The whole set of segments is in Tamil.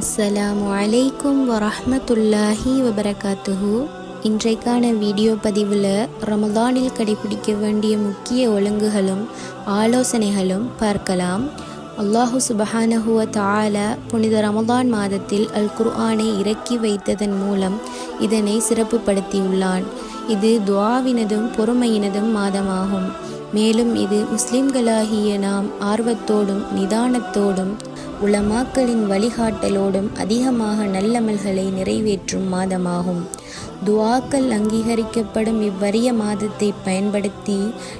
அஸ்ஸலாமு அலைக்கும் வரமத்துல்லாஹி வபரகாத்துஹு. இன்றைக்கான வீடியோ பதிவில் ரமதானில் கடைபிடிக்க வேண்டிய முக்கிய ஒழுங்குகளும் ஆலோசனைகளும் பார்க்கலாம். அல்லாஹு சுபஹானஹுவ தால புனித ரமதான் மாதத்தில் அல் குர்ஆனை இறக்கி வைத்ததன் மூலம் இதனை சிறப்புப்படுத்தியுள்ளான். இது துவாவினதும் பொறுமையினதும் மாதமாகும். மேலும் இது முஸ்லிம்களாகிய நாம் ஆர்வத்தோடும் நிதானத்தோடும் உலமாக்களின் வழிகாட்டலோடும் அதிகமாக நல்லமல்களை நிறைவேற்றும் மாதமாகும். துவாக்கள் அங்கீகரிக்கப்படும் இவ்வரிய மாதத்தை பயன்படுத்தி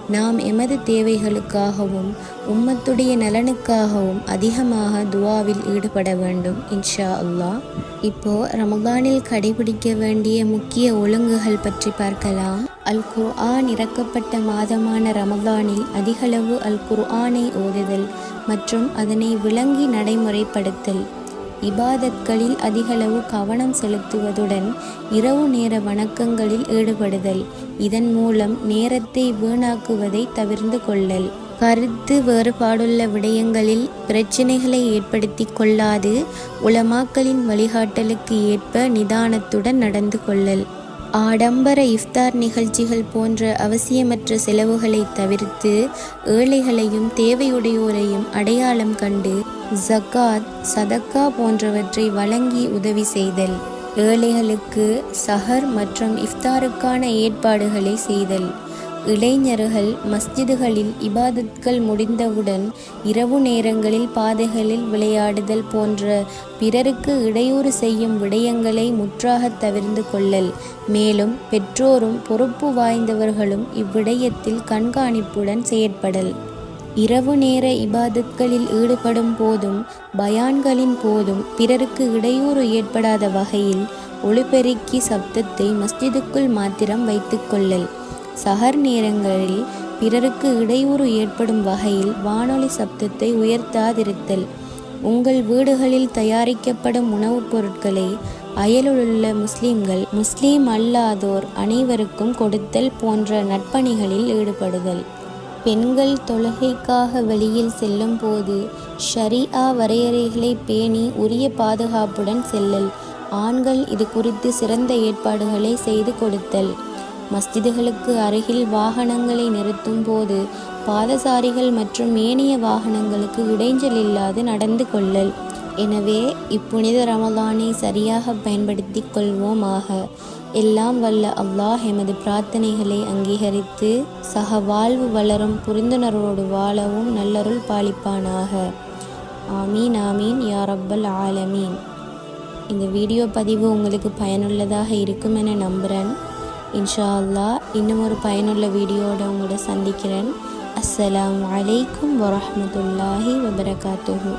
நாம் எமது தேவைகளுக்காகவும் உம்மத்துடைய நலனுக்காகவும் அதிகமாக துவாவில் ஈடுபட வேண்டும் இன்ஷா அல்லாஹ். இப்போ ரமதானில் கடைபிடிக்க வேண்டிய முக்கிய ஒழுங்குகள் பற்றி பார்க்கலாம். அல் குர்ஆன் இறக்கப்பட்ட மாதமான ரமதானில் அதிகளவு அல் குர்ஆனை ஓதுதல் மற்றும் அதனை விளங்கி நடைமுறைப்படுத்தல். இபாதத்களில் அதிகளவு கவனம் செலுத்துவதுடன் இரவு நேர வணக்கங்களில் ஈடுபடுதல். இதன் மூலம் நேரத்தை வீணாக்குவதை தவிர்ந்து கொள்ளல். கருத்து வேறுபாடுள்ள விடயங்களில் பிரச்சினைகளை ஏற்படுத்தி கொள்ளாது உலமாக்களின் வழிகாட்டலுக்கு ஏற்ப நிதானத்துடன் நடந்து கொள்ளல். ஆடம்பர இஃப்தார் நிகழ்ச்சிகள் போன்ற அவசியமற்ற செலவுகளை தவிர்த்து ஏழைகளையும் தேவையுடையோரையும் அடையாளம் கண்டு ஜக்காத் சதக்கா போன்றவற்றை வழங்கி உதவி செய்தல். ஏழைகளுக்கு சஹர் மற்றும் இஃப்தாருக்கான ஏற்பாடுகளை செய்தல். இளைஞர்கள் மஸ்ஜிதுகளில் இபாதத்கள் முடிந்தவுடன் இரவு நேரங்களில் பாதைகளில் விளையாடுதல் போன்ற பிறருக்கு இடையூறு செய்யும் விடயங்களை முற்றாக தவிர்ந்து கொள்ளல். மேலும் பெற்றோரும் பொறுப்பு வாய்ந்தவர்களும் இவ்விடயத்தில் கண்காணிப்புடன் செயற்படல். இரவு நேர இபாதத்களில் ஈடுபடும் போதும் பயான்களின் போதும் பிறருக்கு இடையூறு ஏற்படாத வகையில் ஒளிபெருக்கி சப்தத்தை மஸ்ஜிதுக்குள் மாத்திரம் வைத்துக்கொள்ளல் சகர் நேரங்களில் பிறருக்கு இடையூறு ஏற்படும் வகையில் வானொலி சப்தத்தை உயர்த்தாதிருத்தல். உங்கள் வீடுகளில் தயாரிக்கப்படும் உணவுப் பொருட்களை அயலுள்ள முஸ்லிம்கள் முஸ்லீம் அல்லாதோர் அனைவருக்கும் கொடுத்தல் போன்ற நட்பணிகளில் ஈடுபடுதல். பெண்கள் தொழுகைக்காக வெளியில் செல்லும் போது ஷரிஆ வரையறைகளை பேணி உரிய பாதுகாப்புடன் செல்லல். ஆண்கள் இது குறித்து சிறந்த ஏற்பாடுகளை செய்து கொடுத்தல். மஸ்ஜிதுகளுக்கு அருகில் வாகனங்களை நிறுத்தும் போது பாதசாரிகள் மற்றும் ஏனைய வாகனங்களுக்கு இடைஞ்சல் இல்லாது நடந்து கொள்ளல். எனவே இப்புனித ரமலானை சரியாக பயன்படுத்தி கொள்வோமாக. எல்லாம் வல்ல அல்லாஹ் எமது பிரார்த்தனைகளை அங்கீகரித்து சக வாழ்வு வளரும் புரிந்துணர்வோடு வாழவும் நல்லருள் பாலிப்பானாக. ஆமீன் ஆமீன் யா ரப்பல் ஆலமீன். இந்த வீடியோ பதிவு உங்களுக்கு பயனுள்ளதாக இருக்கும் என நம்புகிறேன் இன்ஷா அல்லா இன்னும் ஒரு பயனுள்ள வீடியோட உங்களோட சந்திக்கிறேன். அஸ்ஸலாமு அலைக்கும் வரமத்துல்லாஹி வபரகாத்துஹு.